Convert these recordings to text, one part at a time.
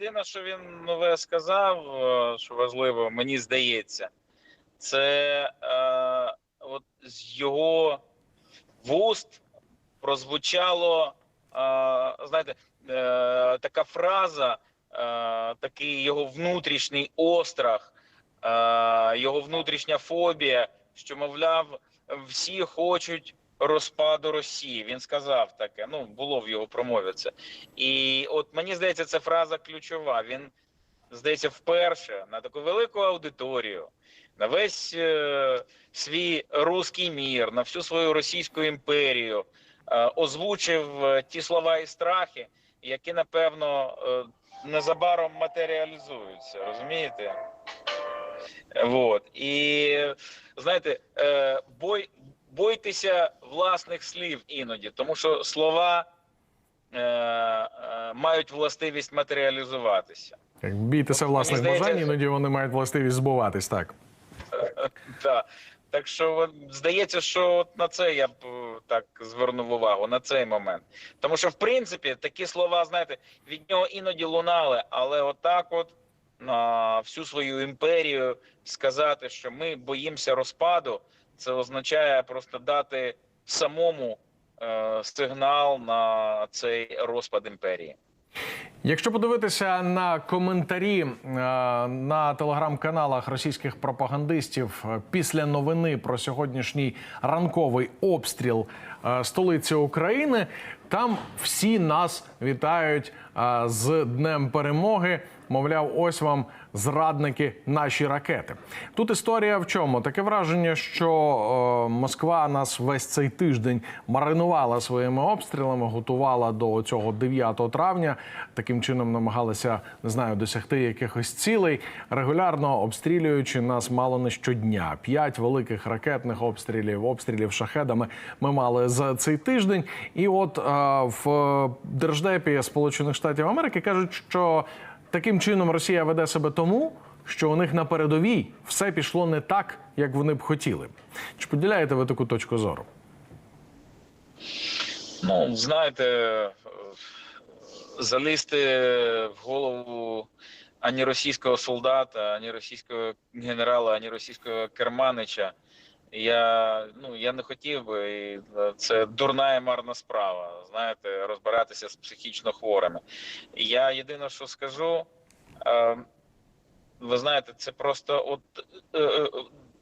єдине, що він нове сказав, е, що важливо, мені здається, це е, от з його вуст прозвучало, е, знаєте, е, така фраза, е, такий його внутрішній острах, е, його внутрішня фобія, що, мовляв, всі хочуть розпаду Росії. Він сказав таке. Ну, було в його промові це. І от мені здається, ця фраза ключова. Він здається, вперше на таку велику аудиторію, на весь е, свій руський мір, на всю свою російську імперію е, озвучив е, ті слова і страхи, які напевно е, незабаром матеріалізуються. Розумієте? Вот. І знаєте, е, бой, бойтеся власних слів іноді, тому що слова е, е, мають властивість матеріалізуватися. Як бійтеся власних Мені здається, бажань, іноді вони мають властивість збуватись. Так Так. Так що здається, що от на це я б е, так звернув увагу на цей момент. Тому що, в принципі, такі слова, знаєте, від нього іноді лунали, але отак, от на всю свою імперію сказати, що ми боїмося розпаду, це означає просто дати самому е, сигнал на цей розпад імперії. Якщо подивитися на коментарі е, на телеграм-каналах російських пропагандистів е, після новини про сьогоднішній ранковий обстріл е, столиці України, там всі нас вітають з Днем Перемоги. Мовляв, ось вам зрадники наші ракети. Тут історія в чому? Таке враження, що е, Москва нас весь цей тиждень маринувала своїми обстрілами, готувала до цього 9 травня. Таким чином намагалася не знаю досягти якихось цілей, регулярно обстрілюючи нас мало не щодня. П'ять великих ракетних обстрілів, обстрілів шахедами ми мали за цей тиждень. І от е, в держдепі Сполучених Штатів Америки кажуть, що таким чином Росія веде себе тому, що у них на передовій все пішло не так, як вони б хотіли. Чи поділяєте ви таку точку зору? Ну, знаєте, залізти в голову ані російського солдата, ані російського генерала, ані російського керманича. Я ну я не хотів би, е, це дурна і марна справа. Знаєте, розбиратися з психічно хворими. Я єдине, що скажу, е, ви знаєте, це просто от е, е,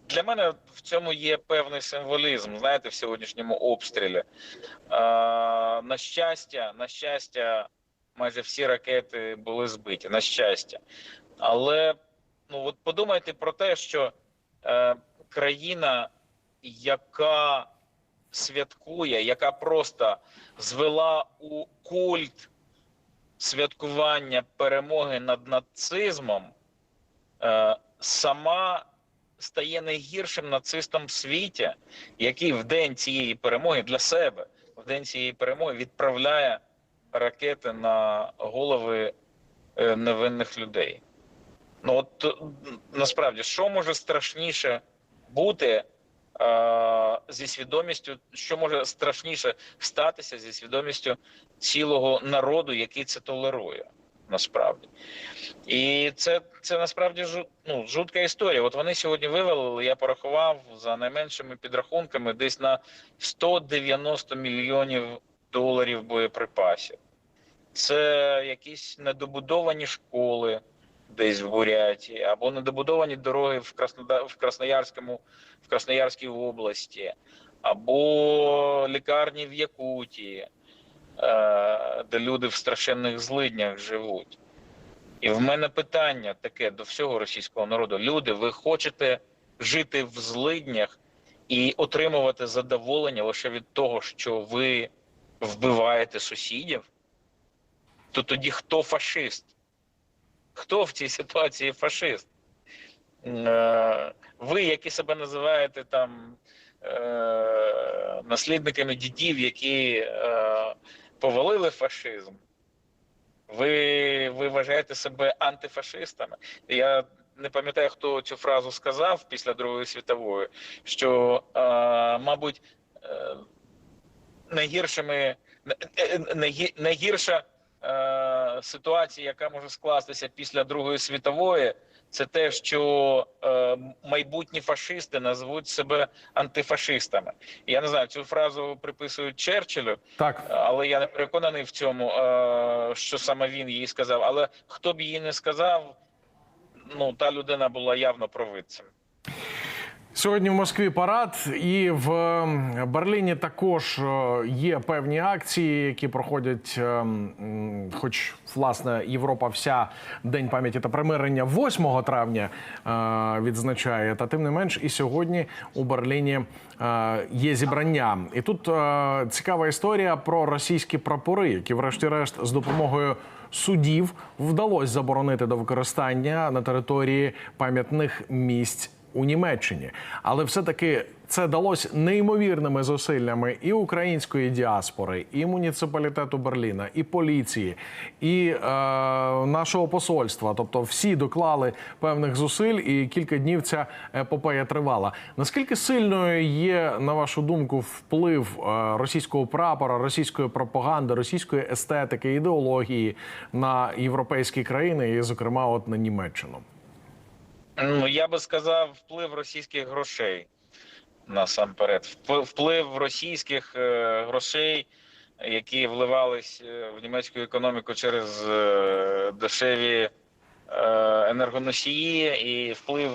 для мене в цьому є певний символізм. Знаєте, в сьогоднішньому обстрілі. Е, на щастя, на щастя, майже всі ракети були збиті. На щастя, але ну от подумайте про те, що е, країна, яка святкує, яка просто звела у культ святкування перемоги над нацизмом, е, сама стає найгіршим нацистом в світі, який в день цієї перемоги для себе в день цієї перемоги відправляє ракети на голови е, невинних людей. Ну от насправді, що може страшніше бути зі свідомістю, що може страшніше статися зі свідомістю цілого народу, який це толерує, насправді. І це, це насправді ну, жутка історія. От вони сьогодні вивели, я порахував за найменшими підрахунками, десь на 190 мільйонів доларів боєприпасів. Це якісь недобудовані школи десь в Буряті, або недобудовані дороги в, Краснода... в Красноярському, в Красноярській області, або лікарні в Якутії, е, де люди в страшенних злиднях живуть. І в мене питання таке до всього російського народу: люди, ви хочете жити в злиднях і отримувати задоволення лише від того, що ви вбиваєте сусідів? То тоді хто фашист? Хто в цій ситуації фашист? Е, Ви, які себе називаєте там е, наслідниками дідів, які е, повалили фашизм, ви, ви вважаєте себе антифашистами? Я не пам'ятаю, хто цю фразу сказав після Другої світової, що, мабуть, найгіршими найгірша е, ситуації, яка може скластися після Другої світової, це те, що е, майбутні фашисти назвуть себе антифашистами. Я не знаю, цю фразу приписують Черчиллю, Так. але я не переконаний в цьому, е, що саме він її сказав. Але хто б її не сказав, ну та людина була явно провидцем. Сьогодні в Москві парад, і в е, Берліні також е, є певні акції, які проходять, е, хоч власне Європа вся День пам'яті та примирення 8 травня е, відзначає. Та тим не менш, і сьогодні у Берліні е, є зібрання. І тут цікава історія про російські прапори, які, врешті-решт, з допомогою судів вдалося заборонити до використання на території пам'ятних місць у Німеччині, але все-таки це далось неймовірними зусиллями і української діаспори, і муніципалітету Берліна, і поліції, і е, нашого посольства. Тобто, всі доклали певних зусиль, і кілька днів ця епопея тривала. Наскільки сильною є, на вашу думку, вплив е, російського прапора, російської пропаганди, російської естетики, ідеології на європейські країни, і, зокрема, от на Німеччину? Ну я би сказав, вплив російських грошей насамперед. Вп- Вплив російських е, грошей, які вливались е, в німецьку економіку через е, дешеві енергоносії, і вплив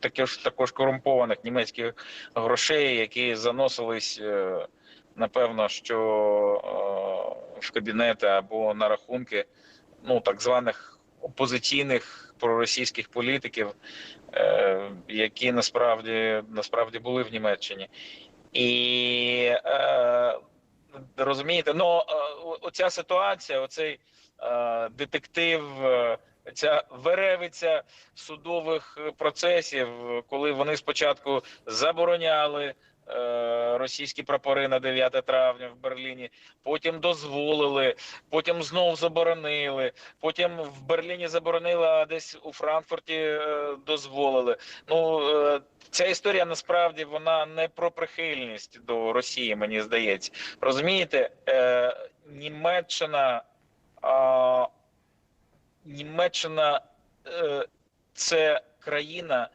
також також корумпованих німецьких грошей, які заносились, напевно, що в кабінети або на рахунки ну так званих опозиційних проросійських політиків, е, які насправді насправді були в Німеччині. І е, розумієте, ну е, оця ситуація, оцей е, детектив, е, ця веревиця судових процесів, коли вони спочатку забороняли. Е, Російські прапори на 9 травня в Берліні, потім дозволили, потім знов заборонили. Потім в Берліні заборонили, а десь у Франкфурті е, дозволили. Ну е, ця історія насправді вона не про прихильність до Росії, мені здається. Розумієте, Німеччина, Німеччина це країна,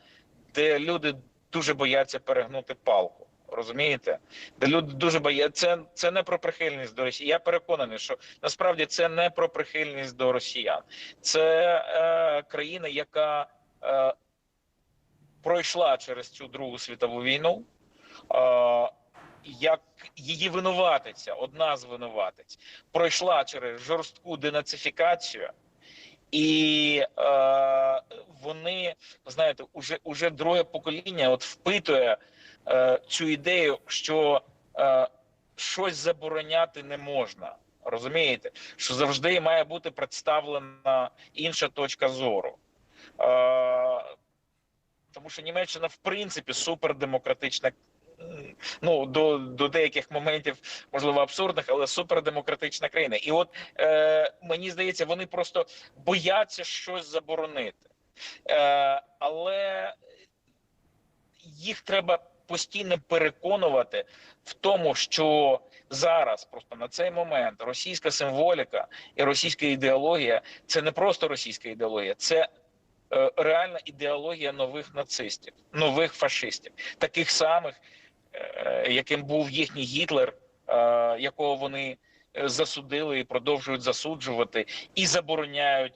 де люди дуже бояться перегнути палку. Розумієте, де люди дуже бояться. Це, це не про прихильність до Росії. Я переконаний, що насправді це не про прихильність до росіян. Це е, країна, яка е, пройшла через цю Другу світову війну. Е, як її винуватиця, одна з винуватиць, пройшла через жорстку денацифікацію, і е, вони знаєте, уже, уже друге покоління от впитує цю ідею, що е, щось забороняти не можна. Розумієте, що завжди має бути представлена інша точка зору. Е, тому що Німеччина, в принципі, супердемократична. Ну, до, до деяких моментів, можливо, абсурдних, але супердемократична країна. І от е, мені здається, вони просто бояться щось заборонити. Е, але їх треба постійно переконувати в тому, що зараз, просто на цей момент, російська символіка і російська ідеологія це не просто російська ідеологія, це е, реальна ідеологія нових нацистів, нових фашистів, таких самих, е, яким був їхній Гітлер, е, якого вони засудили і продовжують засуджувати, і забороняють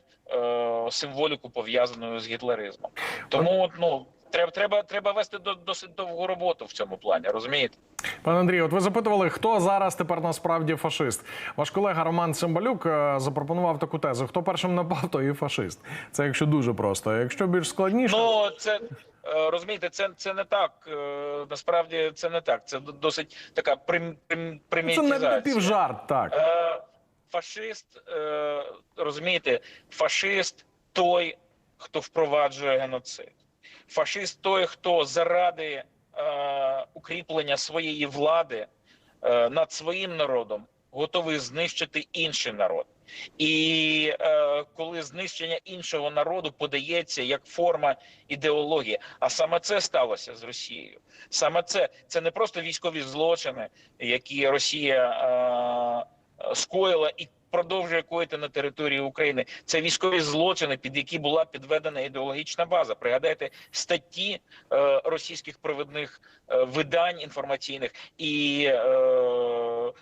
символіку пов'язану з гітлеризмом. Тому ну треба, треба, треба вести до, досить довгу роботу в цьому плані. Розумієте? Пане Андрію, от ви запитували, хто зараз тепер насправді фашист. Ваш колега Роман Цимбалюк е, запропонував таку тезу: хто першим напав, той і фашист. Це якщо дуже просто. Якщо більш складніше, Ну це е, розумієте, це, це не так. е, Насправді це не так. Це досить така прим, прим, це не напівжарт, так. Фашист, розумієте, фашист той, хто впроваджує геноцид. Фашист той, хто заради е, укріплення своєї влади е, над своїм народом готовий знищити інший народ. І е, коли знищення іншого народу подається як форма ідеології, а саме це сталося з Росією. Саме це це не просто військові злочини, які Росія е, скоїла і продовжує коїти на території України. Це військові злочини, під які була підведена ідеологічна база. Пригадайте статті е, російських провідних е, видань інформаційних і е,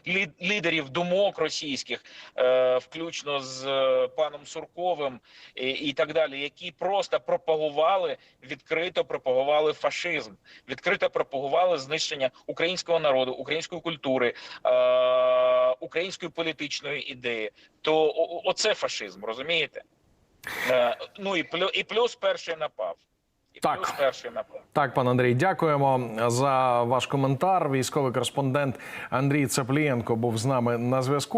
лі- лідерів думок російських, е, включно з е, паном Сурковим і, і так далі, які просто пропагували відкрито пропагували фашизм, відкрито пропагували знищення українського народу, української культури, е, української політичної ідеї. То оце фашизм, розумієте? Е, ну і плюс, і плюс перший напав. І Так. плюс перший напав. Так, пан Андрій, дякуємо за ваш коментар. Військовий кореспондент Андрій Цеплієнко був з нами на зв'язку.